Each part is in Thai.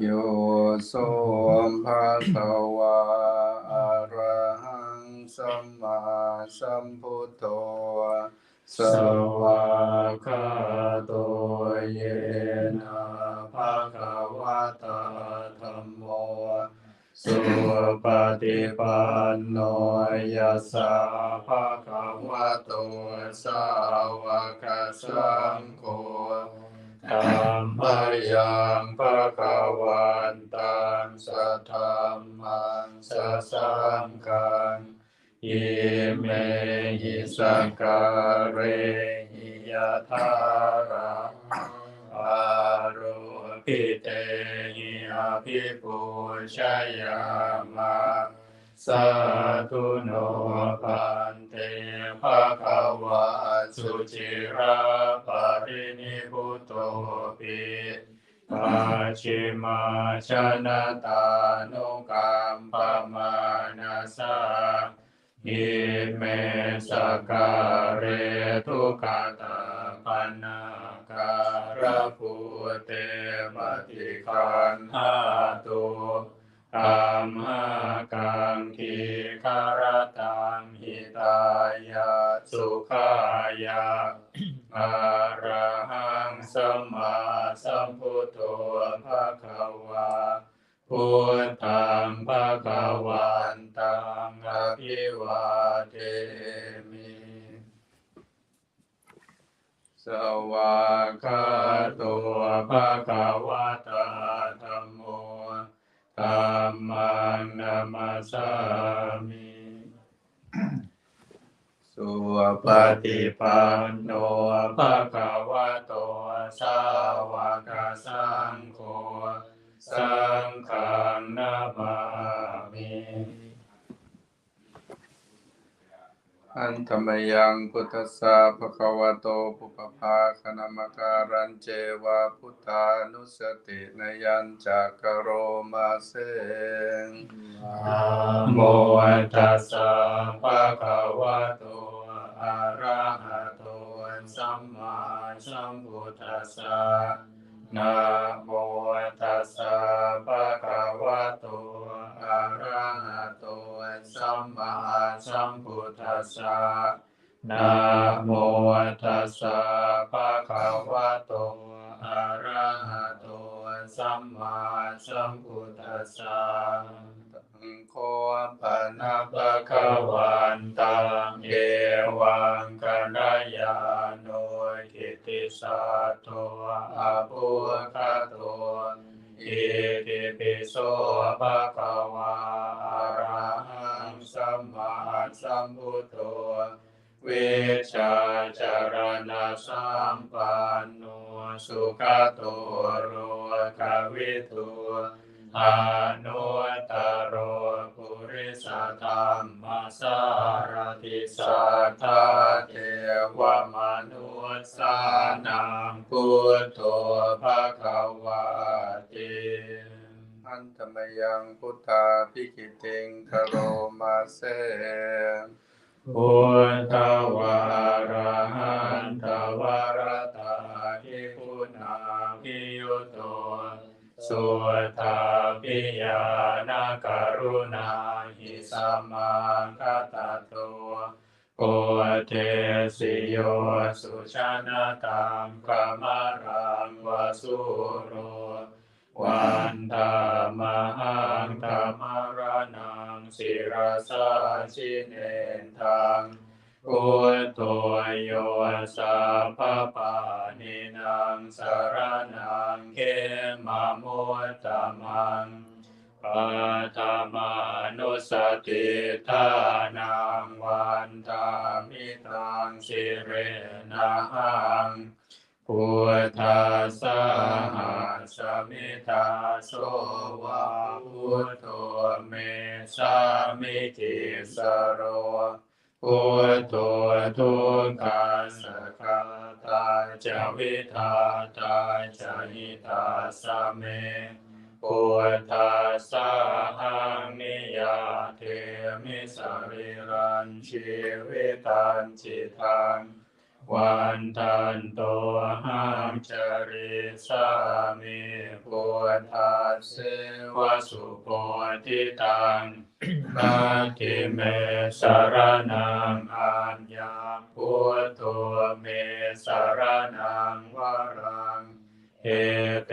โยโสภะคะวะอะระหังสัมมาสัมพุทโธสวากขาโตเยนะภะคะวะตาธัมโมสุปฏิปันโนยัสสะภะคะวะโตสาวกสังโฆ ธรรมยังปะกวันตังสัทธรรมังสัสังกังอิเมหิสังการเรหิยะทารังอารุปิเตหิอภิปุชยามาสาธุโนปั ภะคะวะสุจิราปรินิพุตโตปิปัจฉิมาชนะตานุกัมปมานาสาอิเมสการะทุกขตาปนาการะภูเตปฏิคันหาตุ ธัมมากังคีคารตังหิตายะสุขายะอะระหังสัมมาสัมพุทโธภะคะวะพุทธังภะคะวันตังอภิวาเทมิสวากาโตภะคะวะตาธัมโม ธัมมังนามาสามิสุปฏิปันโนภะคะวะโตสาวกสังโฆสังฆนามามิ อันธรรมยังพุทธสสะภะควโตปุปภาคณมการันเจวะพุทธานุสตินยัญจักโรมาเสงนะโมตัสสะภะควโตอะระหะโตสัมมาสัมพุทธัสสะนะโมตัสสะภะควโต อะระหะโตสัมมาสัมพุทธัสสะนะโมตัสสะภะคะวะโตอะระหะโตสัมมาสัมพุทธัสสะตังโคปะนะนะภะคะวันตังเอวังกัลยาโนกิติสัตโตอะปุคโต อิติปิโสภะคะวะอะระหังสัมมาสัมพุทโธวิชาจารณะสัมปันโนสุขโตโรกวิทูอานุตตโรปุริสธรรมสารติสัทธาเทวมนุสสานังพุทโธภะคะวะติอัน ธมยังพุทธาภิกิติงคโรมาเสพุทธวารหันตวารตาทิคุณาภิยุโตสุตาปิยานาการุณาหิสัมมาคตโตโอเทสิโยสุชนะตังกามรังวสุโร วันธามหังธรรมรนังศิรสาชิเนนทังพุทโธโยสัพพปานินางสารนังเขมามุตตมังปัทมานุสติทานังวันธามิตังสิเรนัง พุทธัสหัสมิทาโสวะพุทโธเมสามิกิสโรพุทโธทุกขัสสะคาตาจาวิทาตาจาหิตาสเมพุทธัสหังนิยาเทมิสริรันชีวิตันจิตัง วันทันโตหังจริสามิพุทธัสเสวสุโพธิตังนาทิเมสารนังอัญญาพุทโธเมสารนังวรังเอเต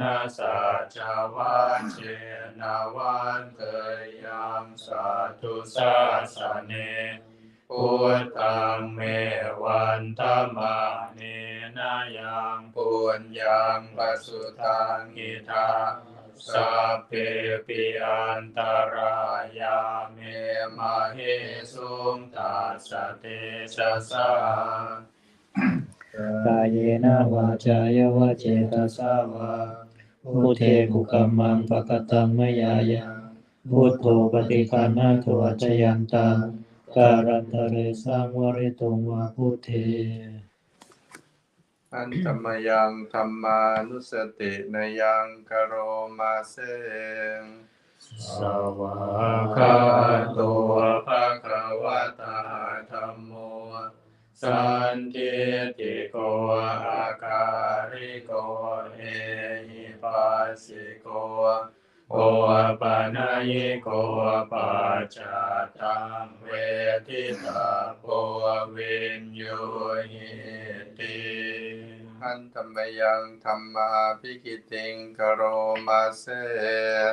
นะสัจวัชเชนวันเตยังสัตตุสาสเน พุทธังเมวันตมาเนนายังปุญญังปัสสุทังกิทาสัพเพปิอันตรายาเมมาเฮสุงตัสสเตชะสากายเนวาจายวเจตสาวาพุเทกุกัมมังปะกตังมยายาพุทโธปฏิคานาโทอัจจยันตัง การันตะเรสังวริตุงวาพุทเทอันธรรมยังธรรมานุสตินยังกโรมาเซงสวากาโตภะคะวะตาธัมโม สันทิติโกอาการิโกเอหิปัสสิโก โอปะนะยิโกปัจจาตังเวทิตาโพวินโยหิติอันธรรมยังธรรมาพิกิติงกโรมาเซ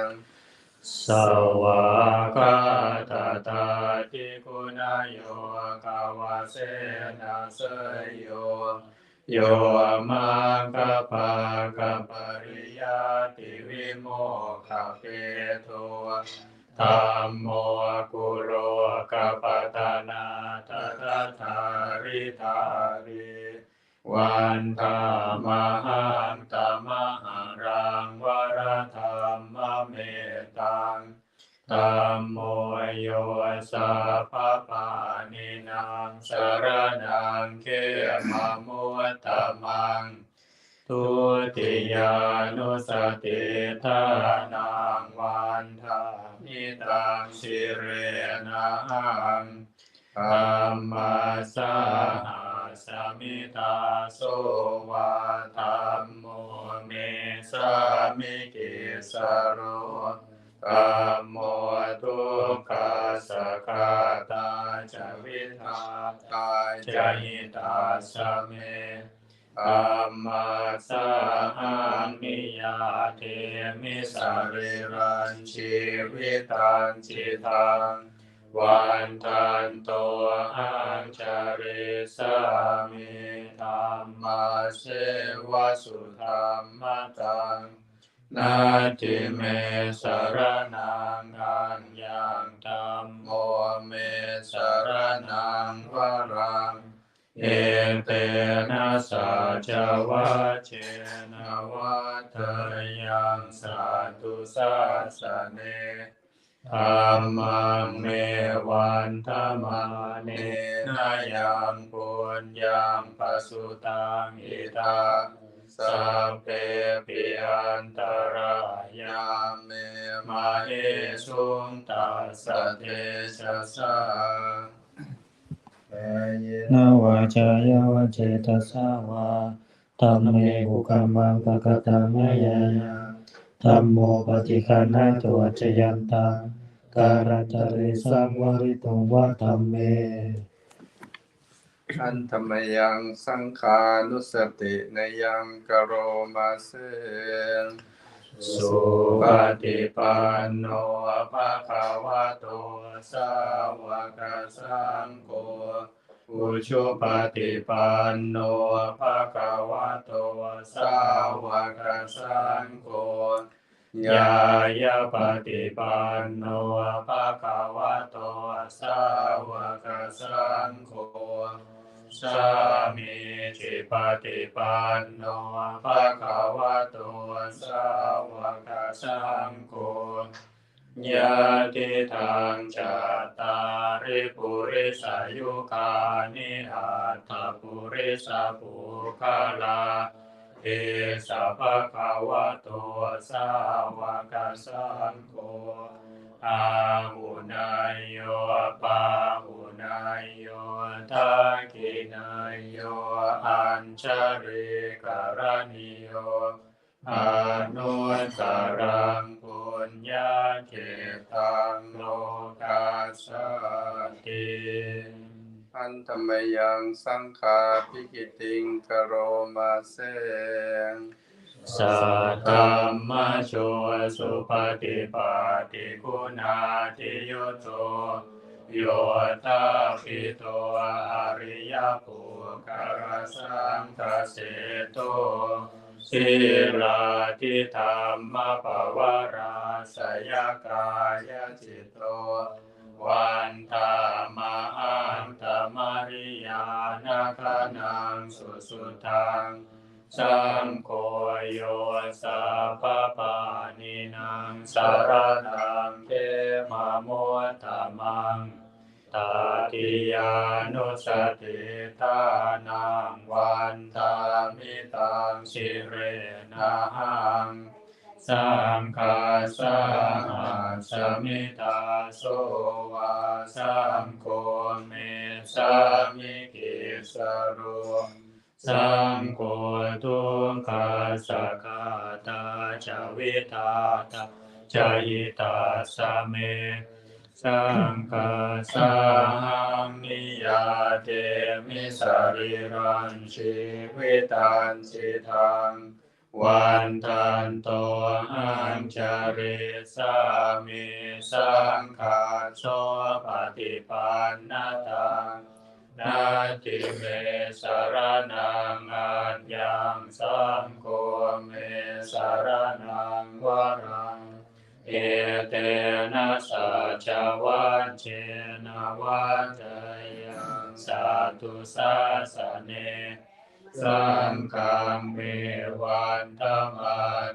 งสวากาตาตาทิคุณายโยกาวาเสนาเสยโย โยมังคปะกปริยติวิโมกขเปโทธัมโมกุโรกปตานาตถาทาริทาริวันธามหังตมหารังวรธรรมเมตังธัมโมโยสัพ ติทานังวันทานิตังสิเรนังธรรมสาหาสมิตาโสวาธรรมโมเมสามิกิสโรธัมโมทุกขาสะกาตาจวิทาตาจายิตาสเม ธัมมาสาหังมิยาเทมิสาริรันชีวิตันจิตังวันทันโตหังจาริสามิธัมมาเสวะสุธรรมตังนาทิเมสารนังอัญญังตัมโมเมสารนัง เอเตนะสัจวัชเชนะวัฏยังสัตตุสัสสเนธัมมังเมวันธรรมาเนนายังปุญญังปสุตังอิทาสัพเพปิอันตรายาเมมาเอสุงตัสสะเทชะสานา วาจายวเจตสาวาตัมเมกุกัมมังปะกตังมยายาธัมโมปฏิคานาโทอัจจยันตังการันตะเรสังวริตงวะธัมเมอันธรรมยังสังขานุสตินยังกโรมาเซงสุปฏิปันโนภะคะวะโตสาวกสังโฆ อุชุปฏิปันโนภะคะวะโตสาวกสังโฆยายาปฏิปันโนภะคะวะโตสาวกสังโฆสามีจิปฏิปันโนภะคะวะโตสาวกสังโฆ ญาติทางจัตตาริปุริสายุคานิอัตถปุริสาภูคาลาเอสะภะคะวะโตสาวกสังโฆอาหุนายโยปาหุนายโยทักขินายโยอัญชริกรณิโย อนุตตรังปุญญาเขตังโลกัสสติอันธรรมยังสังขาพิกิติงกโรมาเสสัตตัมมะโชสุปฏิปัติคุณาติยุโตโยตาปิโตอริยปุกรสังคเสโต สิราติธรรมปวาราสยกายจิตโตวันตามาอันตมาริยานาคานังสุสุทังสังโฆโยสัพพปานินางสารนังเทมาโมตมัง ตาติยานุสติตานังวันตามิตังสิเรนะหังสังฆาสังสมิตาโสวาสังโฆเมสามิกิสโรสังโฆทุกขาสะกาตาจาวิตาตาจายิตาสเม สังฆาสังนิยาเตมิสาริรันชีวิตันสิทังวันทันโตอัญจาริสามิสังฆาโสปฏิปันนาตังนาทิเมสารนังอัญญังสังโฆเมสารนังวรัง เอเตนะสัจวัจเจนะวัจยังสาธุสาสเนสังฆเมวันธรรม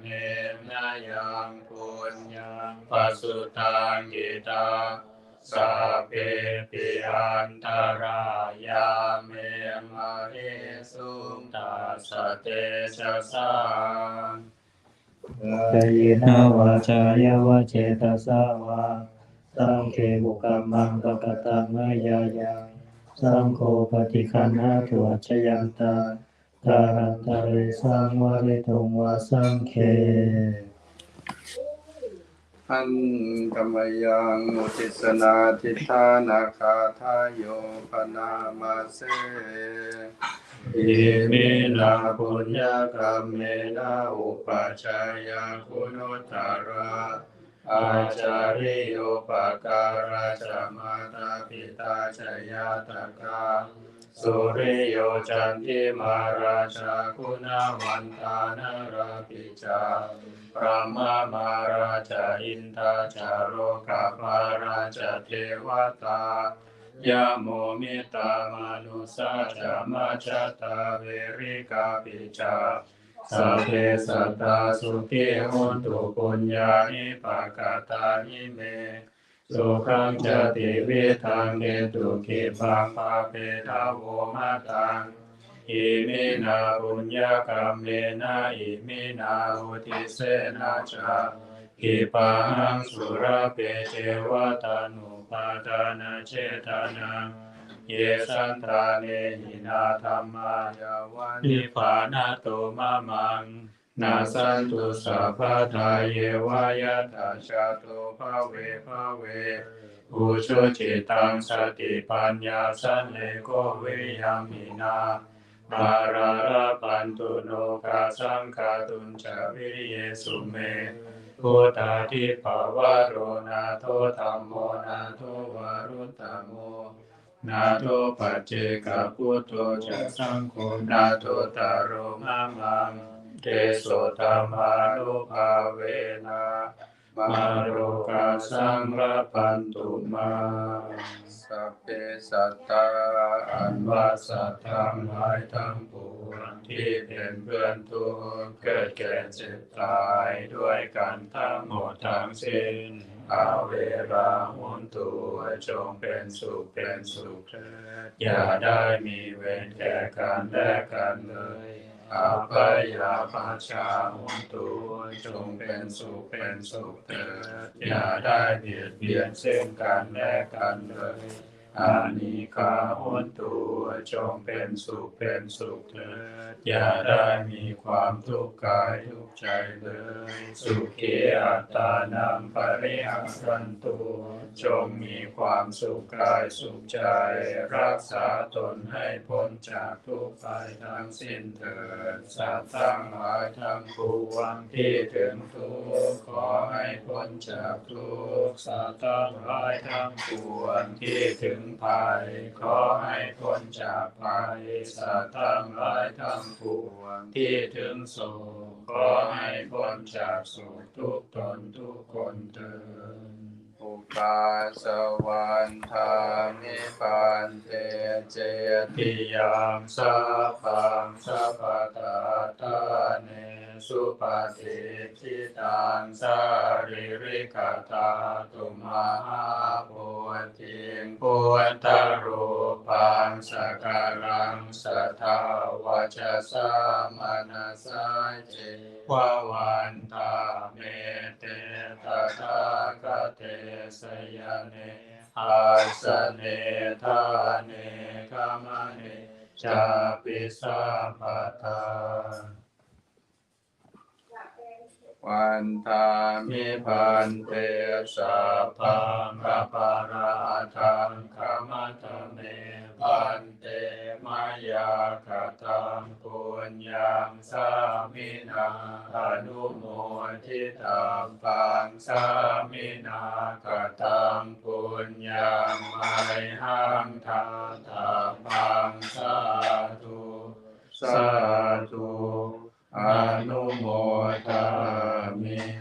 เนนายังปุญญังปัสสุตังกิตังสัพเพปิอันตรายาเมมาเรสุงตัสเตชะสัง กายนาวาจายวาเจตสาวาสังเคบุกรรมังปะกตังมยายังสังโฆปฏิคันหาตุวัชยันตาการันตะเรสังวาริตุงวาสังเคอันธรรมยังมุติสนาทิฏฐานาคาทายโยปนามาเส อิมินาปุญญกรรมเมนาอุปชัยยคุณตตระอาจาริโยปการาจามาตาปิตาชยาตกาสุริโยจันติมาราชาคุณาวันตานาราปิจาพระมามาราชาอินทาจาโรกาปาราชาเทวตา ยะโมมิตามนุสาจามาชาตาเวริกาปิจาสัพเพสัตตาสุขิโหนตุปุญญานิปากาตานิเมสุขังจติวิทังเกตุกิปังปาเปทาโวมาตังอิมินาปุญญากรรมเมนะอิมินาอุติเสนาจา กิปังสุราเปเจวตานุปาทานาเจตานังเยสันตาเนหินาธรรมายาวันนิพพานาโตมะมังนาสันตุสัพพะทาเยวายาตาชาโตภาเวภาเวอุชุจิตังสติปัญญาสันเลโกวิยามินามาราราปันตุโนกาสังคาตุนจาวิเยสุเม พุทธาทิปวะโรนาโทธรรมโมนาโทวารุตตโมนาโทปัจเจกพุทโธจะสังโฆนาโทตารโรมามังเทโสธรรมานุภาเวนะมาโรกาสังรปันตุมา สัพเพสัตตาอัอันนวาว่าสัตว์ทั้งหลายทั้งปวงที่เป็นเพื่อนทุกข์เกิดแก่เจ็บตายด้วยกันทั้งหมดทั้งสิ้นอาเวราหุนตัวจงเป็นสุขเป็นสุขเถิดอย่าได้มีเวรแก่กันและกันเลย อาปยาปาชาหุตุจงเป็นสุขเป็นสุขเถิดอย่าได้เบียดเบียนเส่งกันและกันเลย อานิกาหุนตุจงเป็นสุขเป็นสุขเถิดอย่าได้มีความทุกข์กายทุกข์ใจเลย สุขีอัตตานังปริหังสันตุจงมีความสุขกายสุขใจ รักษาตนให้พ้นจากทุกข์ภัยทั้งสิ้นเถิดสัตว์ทั้งหลายทั้งปวงที่ถึงทุกข์ขอให้พ้นจากทุกข์สัตว์ทั้งหลายทั้งปวงที่ถึงภัย ขอให้พ้นจากภัยสัตว์ทั้งหลายทั้งปวงที่ถึงโศกขอให้พ้นจากโศกทุกตนทุกคนเถิดอุปาสวันธามิปันเตเจติยังสัพพังสัพพ สุปฏิทิตังสาริริกตาตุมหาปุติงปุตตรูปังสการังสัทธาวาชสามนัสสาเจวาวันตาเมเตตถาคเตสยเนอาสเนทาเนกามเนจาปิสัมปทา วันธามิปันเตสัพพังกปาราทังขมัตเมพันเตมายาคตังปุญญังสามินาอนุโมทิตังปังสามินาคตังปุญญังไมหังทาตาปังสาธุสาธุ อนุโมทามิ